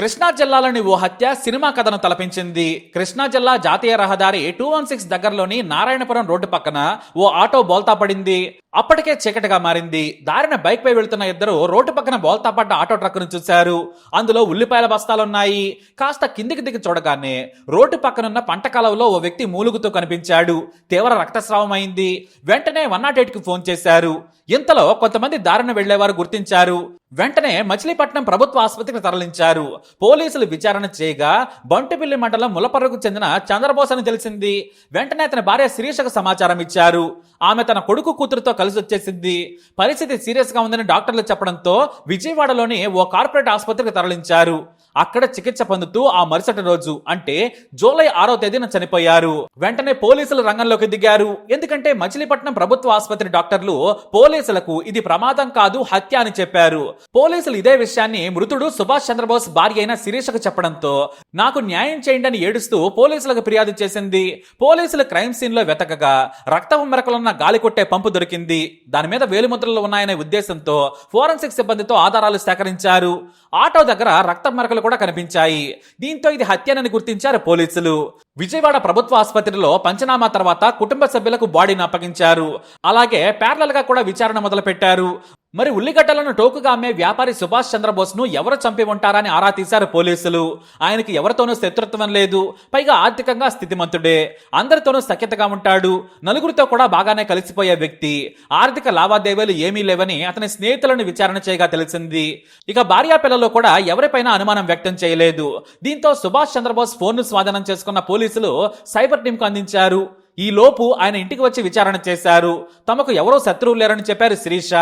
కృష్ణా జిల్లాలోని ఓ హత్య సినిమా కథను తలపించింది. కృష్ణా జిల్లా జాతీయ రహదారి టూ వన్ సిక్స్ దగ్గరలోని నారాయణపురం రోడ్డు పక్కన ఓ ఆటో బోల్తా పడింది. అప్పటికే చీకటిగా మారింది. దారిన బైక్ పై వెళ్తున్న ఇద్దరు రోడ్డు పక్కన బోల్తా పడ్డ ఆటో ట్రక్కును చూశారు. అందులో ఉల్లిపాయల బస్తాలున్నాయి కాస్త కిందికి దిగి చూడగానే రోడ్డు పక్కనున్న పంట కాలంలో ఓ వ్యక్తి మూలుగుతూ కనిపించాడు. తీవ్ర రక్తస్రావం అయింది. వెంటనే వన్ నాట్ ఎయిట్కి ఫోన్ చేశారు. ఇంతలో కొంతమంది దారిన వెళ్ళేవారు గుర్తించారు. వెంటనే మచిలీపట్నం ప్రభుత్వ ఆసుపత్రికి తరలించారు. పోలీసులు విచారణ చేయగా బంటుపిల్లి మండలం ములపర్రకు చెందిన చంద్రబోస్ అని తెలిసింది. వెంటనే అతని భార్య శిరీషకు సమాచారం ఇచ్చారు. ఆమె తన కొడుకు కూతురుతో కలిసి వచ్చేసింది పరిస్థితి సీరియస్గా ఉందని డాక్టర్లు చెప్పడంతో విజయవాడలోని ఓ కార్పొరేట్ ఆసుపత్రికి తరలించారు. అక్కడ చికిత్స పొందుతూ ఆ మరుసటి రోజు అంటే జూలై ఆరో తేదీన చనిపోయారు. వెంటనే పోలీసులు రంగంలోకి దిగారు. ఎందుకంటే మచిలీపట్నం ప్రభుత్వ ఆసుపత్రి డాక్టర్లు పోలీసులకు ఇది ప్రమాదం కాదు హత్య అని చెప్పారు. పోలీసులు ఇదే విషయాన్ని మృతుడు సుభాష్ చంద్రబోస్ భార్య అయిన శిరీషకు చెప్పడంతో నాకు న్యాయం చేయండి అని ఏడుస్తూ పోలీసులకు ఫిర్యాదు చేసింది. పోలీసులు క్రైమ్ సీన్లో వెతకగా రక్తపు మెరకలున్న గాలి కొట్టే పంపు దొరికింది. దాని మీద వేలిముద్రలు ఉన్నాయనే ఉద్దేశంతో ఫోరెన్సిక్ సిబ్బందితో ఆధారాలు సేకరించారు. ఆటో దగ్గర రక్త మెరకలు కూడా కనిపించాయి. దీంతో ఇది హత్యనని గుర్తించారు పోలీసులు. విజయవాడ ప్రభుత్వ ఆసుపత్రిలో పంచనామా తర్వాత కుటుంబ సభ్యులకు బాడీని అప్పగించారు. అలాగే ప్యారలల్గా కూడా విచారణ మొదలు పెట్టారు మరి ఉల్లిగడ్డలను టోకుగా అమ్మే వ్యాపారి సుభాష్ చంద్రబోస్ను ఎవరు చంపి ఉంటారని ఆరా తీశారు పోలీసులు. ఆయనకి ఎవరితోనూ శత్రుత్వం లేదు. పైగా ఆర్థికంగా స్థితిమంతుడే. అందరితోనూ సఖ్యతగా ఉంటాడు. నలుగురితో కూడా బాగానే కలిసిపోయే వ్యక్తి. ఆర్థిక లావాదేవీలు ఏమీ లేవని అతని స్నేహితులను విచారణ చేయగా తెలిసింది. ఇక భార్యా పిల్లలు కూడా ఎవరిపైన అనుమానం వ్యక్తం చేయలేదు. దీంతో సుభాష్ చంద్రబోస్ ఫోన్ను స్వాధీనం చేసుకున్న పోలీసులు సైబర్ టీంకు అందించారు. ఈ లోపు ఆయన ఇంటికి వచ్చి విచారణ చేశారు. తమకు ఎవరో శత్రువులు లేరని చెప్పారు శిరీష.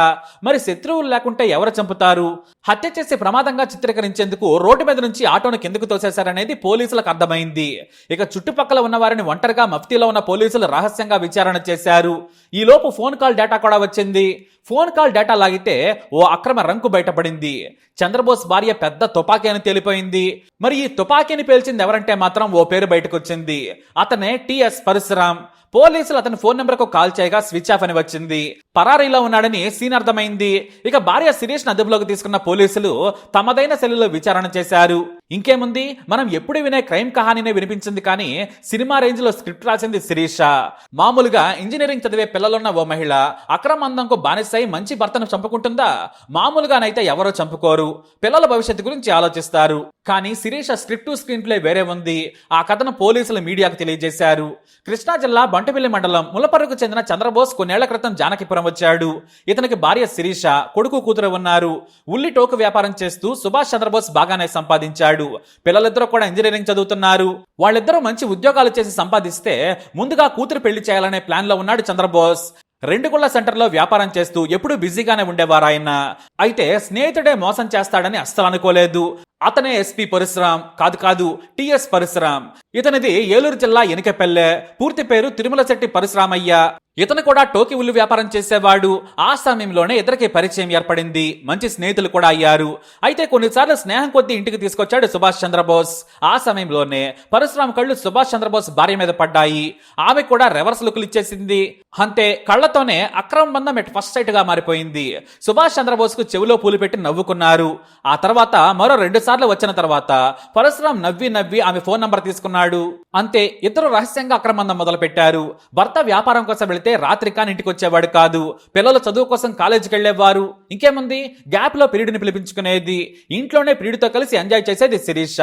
మరి శత్రువులు లేకుంటే ఎవరు చంపుతారు? హత్య చేసి ప్రమాదంగా చిత్రీకరించేందుకు రోడ్డు మీద నుంచి ఆటోను కిందకు తోసేశారనేది పోలీసులకు అర్థమైంది. ఇక చుట్టుపక్కల ఉన్న వారిని ఒంటరిగా మఫ్తీలో ఉన్న పోలీసులు రహస్యంగా విచారణ చేశారు. ఈ లోపు ఫోన్ కాల్ డేటా కూడా వచ్చింది. ఫోన్ కాల్ డేటా లాగితే ఓ అక్రమ రంకు బయటపడింది. చంద్రబోస్ భార్య పెద్ద తుపాకీ అని తేలిపోయింది. మరి ఈ తుపాకీని పేల్చింది ఎవరంటే మాత్రం ఓ పేరు బయటకొచ్చింది. అతనే టిఎస్ పరశురామ్. పోలీసులు అతని ఫోన్ నెంబర్కు కాల్ చేయగా స్విచ్ ఆఫ్ అని వచ్చింది. పరారీలో ఉన్నాడని సీన్ అర్థమైంది. ఇక భార్య శిరీష్ అదుపులోకి తీసుకున్న పోలీసులు తమదైన శైలిలో విచారణ చేశారు. ఇంకేముంది? మనం ఎప్పుడు వినే క్రైమ్ కహానీనే వినిపించింది కానీ సినిమా రేంజ్లో స్క్రిప్ట్ రాసింది శిరీష. మామూలుగా ఇంజనీరింగ్ చదివే పిల్లలున్న ఓ మహిళ అక్రమందంకు బానిసై మంచి భర్తను చంపుకుంటుందా? మామూలుగానైతే ఎవరో చంపుకోరు. పిల్లల భవిష్యత్తు గురించి ఆలోచిస్తారు. కానీ శిరీష స్క్రిప్ట్ స్క్రీన్ ప్లే వేరే ఉంది. ఆ కథను పోలీసులు మీడియాకు తెలియజేశారు. కృష్ణా జిల్లా బంటపల్లి మండలం ములపర్రుకు చెందిన చంద్రబోస్ కొన్నేళ్ళ క్రితం జానకిపురం వచ్చాడు. ఇతనికి భార్య శిరీష కొడుకు కూతురు ఉన్నారు. ఉల్లి టోకు వ్యాపారం చేస్తూ సుభాష్ చంద్రబోస్ బాగానే సంపాదించాడు. పిల్లలిద్దరూ కూడా ఇంజనీరింగ్ చదువుతున్నారు. వాళ్ళిద్దరూ మంచి ఉద్యోగాలు చేసి సంపాదిస్తే ముందుగా కూతురు పెళ్ళి చేయాలనే ప్లాన్లో ఉన్నాడు చంద్రబోస్. రెండుగుళ్ళ సెంటర్లో వ్యాపారం చేస్తూ ఎప్పుడూ బిజీగానే ఉండేవారాయన అయితే స్నేహితుడే మోసం చేస్తాడని అస్సలు అనుకోలేదు. అతనే ఎస్పీ పరశురాం కాదు కాదు టిఎస్ పరశురాం. ఇతనిది ఏలూరు జిల్లా ఎనికపెల్లె. పూర్తి పేరు తిరుమల శెట్టి పరశురామయ్య. ఇతను కూడా టోకి ఉల్లి వ్యాపారం చేసేవాడు. ఆ సమయంలోనే ఇద్దరికి పరిచయం ఏర్పడింది. మంచి స్నేహితులు కూడా అయ్యారు. అయితే కొన్నిసార్లు స్నేహం కొద్దీ ఇంటికి తీసుకొచ్చాడు సుభాష్ చంద్రబోస్. ఆ సమయంలోనే పరశురాం కళ్ళు సుభాష్ చంద్రబోస్ భార్య మీద పడ్డాయి. ఆమె కూడా రివర్స్ లుక్లు ఇచ్చేసింది. అంతే కళ్ళతోనే అక్రమ బంధం ఎట్ ఫస్ట్ సైట్గా మారిపోయింది. సుభాష్ చంద్రబోస్కు చెవిలో పూలు పెట్టి నవ్వుకున్నారు. ఆ తర్వాత మరో రెండు సార్లు వచ్చిన తర్వాత పరశురాం నవ్వి నవ్వి ఆమె ఫోన్ నంబర్ తీసుకున్నాడు. అంతే ఇద్దరు రహస్యంగా అక్రమందం మొదలు పెట్టారు భర్త వ్యాపారం కోసం వెళితే రాత్రి కాని ఇంటికి వచ్చేవాడు కాదు. పిల్లలు చదువు కోసం కాలేజీకి వెళ్ళేవారు ఇంకేముంది? గ్యాప్లో పీరియడ్ని పిలిపించుకునేది. ఇంట్లోనే పీరియడ్తో కలిసి ఎంజాయ్ చేసేది శిరీష.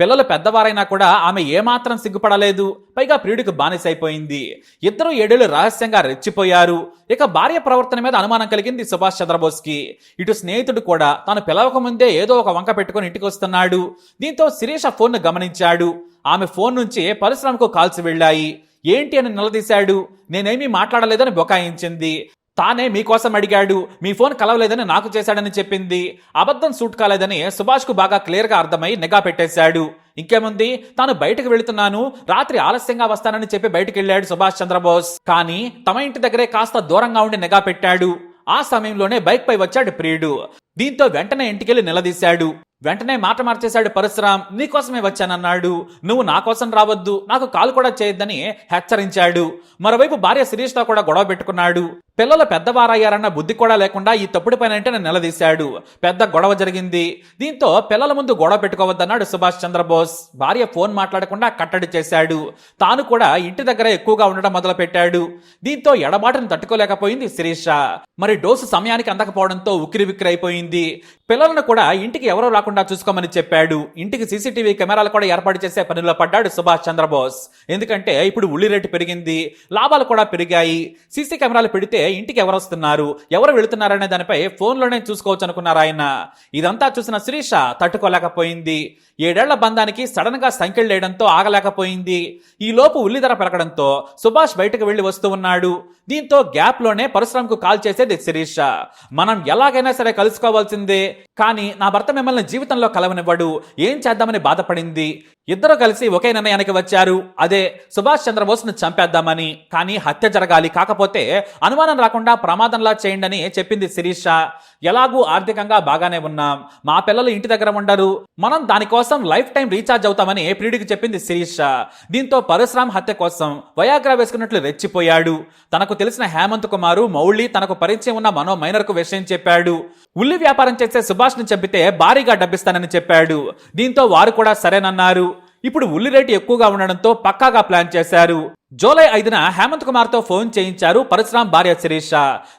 పిల్లలు పెద్దవారైనా కూడా ఆమె ఏమాత్రం సిగ్గుపడలేదు. పైగా ప్రియుడికి బానిసైపోయింది. ఇద్దరు ఏడేళ్ళు రహస్యంగా రెచ్చిపోయారు. ఇక భార్య ప్రవర్తన మీద అనుమానం కలిగింది సుభాష్ చంద్రబోస్కి ఇటు స్నేహితుడు కూడా తాను పిలవక ముందే ఏదో ఒక వంక పెట్టుకుని ఇంటికి వస్తున్నాడు. దీంతో శిరీష ఫోన్ గమనించాడు. ఆమె ఫోన్ నుంచి పరిశ్రమకు కాల్స్ వెళ్ళాయి. ఏంటి అని నిలదీశాడు. నేనేమీ మాట్లాడలేదని బొకాయించింది. తానే మీకోసం అడిగాడు. మీ ఫోన్ కలవలేదని నాకు చేశాడని చెప్పింది. అబద్ధం సూట్ కాలేదని సుభాష్కు బాగా క్లియర్గా అర్థమై నిఘా పెట్టేశాడు. ఇంకేముంది? తాను బయటకు వెళుతున్నాను. రాత్రి ఆలస్యంగా వస్తానని చెప్పి బయటకు వెళ్ళాడు సుభాష్ చంద్రబోస్. కానీ తమ ఇంటి దగ్గరే కాస్త దూరంగా ఉండి నిఘా పెట్టాడు. ఆ సమయంలోనే బైక్ పై వచ్చాడు ప్రియుడు. దీంతో వెంటనే ఇంటికెళ్ళి నిలదీశాడు. వెంటనే మాట మార్చేశాడు పరశురాం నీకోసమే వచ్చానన్నాడు. నువ్వు నా కోసం రావద్దు. నాకు కాల్ కూడా చేయొద్దని హెచ్చరించాడు. మరోవైపు భార్య శిరీష్తో కూడా గొడవ పెట్టుకున్నాడు. పిల్లలు పెద్దవారయ్యారన్న బుద్ధి కూడా లేకుండా ఈ తప్పుడు పని అంటే నిలదీశాడు. పెద్ద గొడవ జరిగింది. దీంతో పిల్లల ముందు గొడవ పెట్టుకోవద్దన్నాడు సుభాష్ చంద్రబోస్. భార్య ఫోన్ మాట్లాడకుండా కట్టడి చేశాడు. తాను కూడా ఇంటి దగ్గర ఎక్కువగా ఉండడం మొదలుపెట్టాడు. దీంతో ఎడబాటును తట్టుకోలేకపోయింది శిరీష. మరి డోసు సమయానికి అందకపోవడంతో ఉక్కిరి విక్కిరి అయిపోయింది. పిల్లలను కూడా ఇంటికి ఎవరో రాకుండా చూసుకోమని చెప్పాడు. ఇంటికి సీసీటీవీ కెమెరాలు కూడా ఏర్పాటు చేసే పనిలో పడ్డాడు సుభాష్ చంద్రబోస్. ఎందుకంటే ఇప్పుడు ఉల్లి రేటు పెరిగింది. లాభాలు కూడా పెరిగాయి. సీసీ కెమెరాలు పెడితే ఇంటికి ఎవరు వస్తున్నారు? ఎవరు వెళుతున్నారనే దానిపై ఫోన్లోనే చూసుకోవచ్చు అనుకున్నారు ఆయన. ఇదంతా చూసిన శిరీష తట్టుకోలేకపోయింది. ఏడేళ్ళ బంధానికి సడన్గా సంఖ్యలు లేయడంతో ఆగలేకపోయింది. ఈ లోపు ఉల్లి ధర పెరగడంతో సుభాష్ బయటకు వెళ్ళి వస్తూ ఉన్నాడు. దీంతో గ్యాప్లోనే పరిశ్రమకు కాల్ చేసేది శిరీష. మనం ఎలాగైనా సరే కలుసుకోవాల్సిందే. కానీ నా భర్త మిమ్మల్ని జీవితంలో కలవనివ్వడు. ఏం చేద్దామని బాధపడింది? ఇద్దరు కలిసి ఒకే నిర్ణయానికి వచ్చారు. అదే సుభాష్ చంద్రబోస్ను చంపేద్దామని. కానీ హత్య జరగాలి. కాకపోతే అనుమానం రాకుండా ప్రమాదంలా చేయండి అని చెప్పింది శిరీష. ఎలాగూ ఆర్థికంగా బాగానే ఉన్నాం. మా పిల్లలు ఇంటి దగ్గర ఉండరు. మనం దానికోసం లైఫ్ టైం రీఛార్జ్ అవుతామని ప్రియుడికి చెప్పింది శిరీష. దీంతో పరశురామ్ హత్య కోసం వయాగ్రా వేసుకున్నట్లు రెచ్చిపోయాడు. తనకు తెలిసిన హేమంత్ కుమారు మౌళి తనకు పరిచయం ఉన్న మనో మైనర్కు విషయం చెప్పాడు. ఉల్లి వ్యాపారం చేసే సుభాష్ని చంపితే భారీగా డబ్బిస్తానని చెప్పాడు. దీంతో వారు కూడా సరేనన్నారు. ఇప్పుడు ఉల్లి రేటు ఎక్కువగా ఉండడంతో పక్కాగా ప్లాన్ చేశారు. జూలై ఐదున హేమంత్ కుమార్తో ఫోన్ చేయించారు పరశురాం భార్య శిరీష.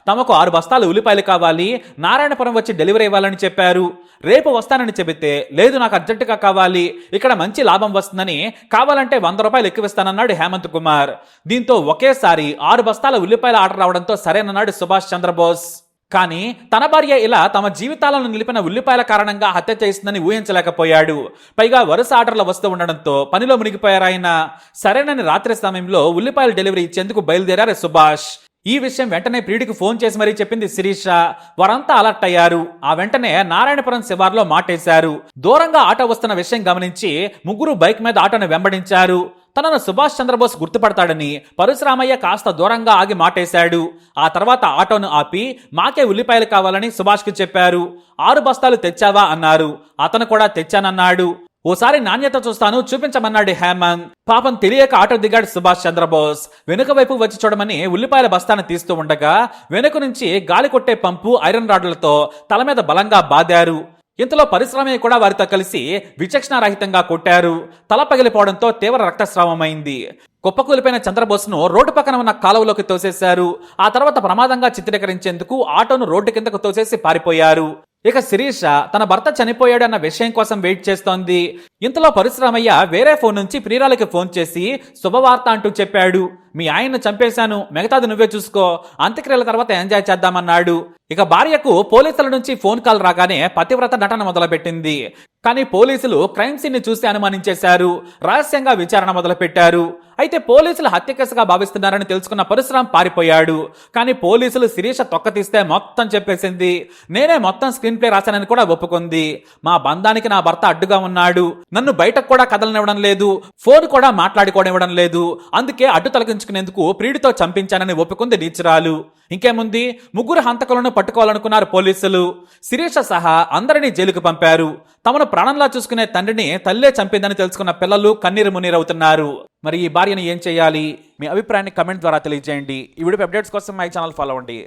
తమకు ఆరు బస్తాలు ఉల్లిపాయలు కావాలి నారాయణపురం వచ్చి డెలివరీ ఇవ్వాలని చెప్పారు. రేపు వస్తానని చెబితే లేదు నాకు అర్జెంటుగా కావాలి ఇక్కడ మంచి లాభం వస్తుందని కావాలంటే వంద రూపాయలు ఎక్కువిస్తానన్నాడు హేమంత్ కుమార్. దీంతో ఒకేసారి ఆరు బస్తాల ఉల్లిపాయల ఆర్డర్ రావడంతో సరేనన్నాడు సుభాష్ చంద్రబోస్. కానీ తన భార్య ఇలా తమ జీవితాలను నిలిపిన ఉల్లిపాయల కారణంగా హత్య చేస్తుందని ఊహించలేకపోయాడు. పైగా వరుస ఆర్డర్లు వస్తూ ఉండడంతో పనిలో మునిగిపోయారాయన. సరైనని సరేనని రాత్రి సమయంలో ఉల్లిపాయల డెలివరీ ఇచ్చేందుకు బయలుదేరారు సుభాష్. ఈ విషయం వెంటనే ప్రియుడికి ఫోన్ చేసి మరీ చెప్పింది శిరీష. వారంతా అలర్ట్ అయ్యారు. ఆ వెంటనే నారాయణపురం శివార్లో మాటేశారు. దూరంగా ఆటో వస్తున్న విషయం గమనించి ముగ్గురు బైక్ మీద ఆటోను వెంబడించారు. తనను సుభాష్ చంద్రబోస్ గుర్తుపడతాడని పరశురామయ్య కాస్త దూరంగా ఆగి మాటేశాడు. ఆ తర్వాత ఆటోను ఆపి మాకే ఉల్లిపాయలు కావాలని సుభాష్కి చెప్పారు. ఆరు బస్తాలు తెచ్చావా? అన్నారు. అతను కూడా తెచ్చానన్నాడు. ఓసారి నాణ్యత చూస్తాను చూపించమన్నాడు హేమంత్. పాపం తెలియక ఆటో దిగాడు సుభాష్ చంద్రబోస్. వెనుక వైపు వచ్చి చూడమని ఉల్లిపాయల బస్తాను తీస్తూ ఉండగా వెనుక నుంచి గాలి కొట్టే పంపు ఐరన్ రాడ్లతో తల మీద బలంగా బాదారు. ఇంతలో పరిశ్రమయ్య కూడా వారితో కలిసి విచక్షణారహితంగా కొట్టారు. తల పగిలిపోవడంతో తీవ్ర రక్తస్రావమైంది. కుప్పకూలిపోయిన చంద్రబోస్ను రోడ్డు పక్కన ఉన్న కాలువలోకి తోసేశారు. ఆ తర్వాత ప్రమాదంగా చిత్రీకరించేందుకు ఆటోను రోడ్డు కిందకు తోసేసి పారిపోయారు. ఇక శిరీష తన భర్త చనిపోయాడు అన్న విషయం కోసం వెయిట్ చేస్తోంది. ఇంతలో పరశురామయ్య వేరే ఫోన్ నుంచి ప్రియురాలకి ఫోన్ చేసి శుభవార్త అంటూ చెప్పాడు. మీ ఆయన్ను చంపేశాను. మిగతాది నువ్వే చూసుకో. అంత్యక్రియల తర్వాత ఎంజాయ్ చేద్దామన్నాడు. ఇక భార్యకు పోలీసుల నుంచి ఫోన్ కాల్ రాగానే పతివ్రత నటన మొదలుపెట్టింది. కానీ పోలీసులు క్రైమ్ సీన్ని చూసి అనుమానించేశారు. రహస్యంగా విచారణ మొదలుపెట్టారు. అయితే పోలీసులు హత్య కేసుగా భావిస్తున్నారని తెలుసుకున్న పరశురాం పారిపోయాడు. కానీ పోలీసులు శిరీష తొక్క తీస్తే మొత్తం చెప్పేసింది. నేనే మొత్తం స్క్రీన్ ప్లే రాశానని కూడా ఒప్పుకుంది. మా బంధానికి నా భర్త అడ్డుగా ఉన్నాడు. నన్ను బయటకు కూడా కదలనివ్వడం లేదు. ఫోన్ కూడా మాట్లాడుకోనివ్వడం లేదు. అందుకే అడ్డు తొలగించుకునేందుకు ప్రియుడితో చంపించానని ఒప్పుకుంది నీచురాలు. ఇంకేముంది? ముగ్గురు హంతకులను పట్టుకోవాలనుకున్నారు పోలీసులు. శిరీష సహా అందరినీ జైలుకు పంపారు. తమను ప్రాణంలా చూసుకునే తండ్రిని తల్లే చంపిందని తెలుసుకున్న పిల్లలు కన్నీరు మున్నీరవుతున్నారు. మరి ఈ భార్యను ఏం చేయాలి? మీ అభిప్రాయాన్ని కమెంట్ ద్వారా తెలియజేయండి. ఈ వీడియో అప్డేట్స్ కోసం మై ఛానల్ ఫాలో అవ్వండి.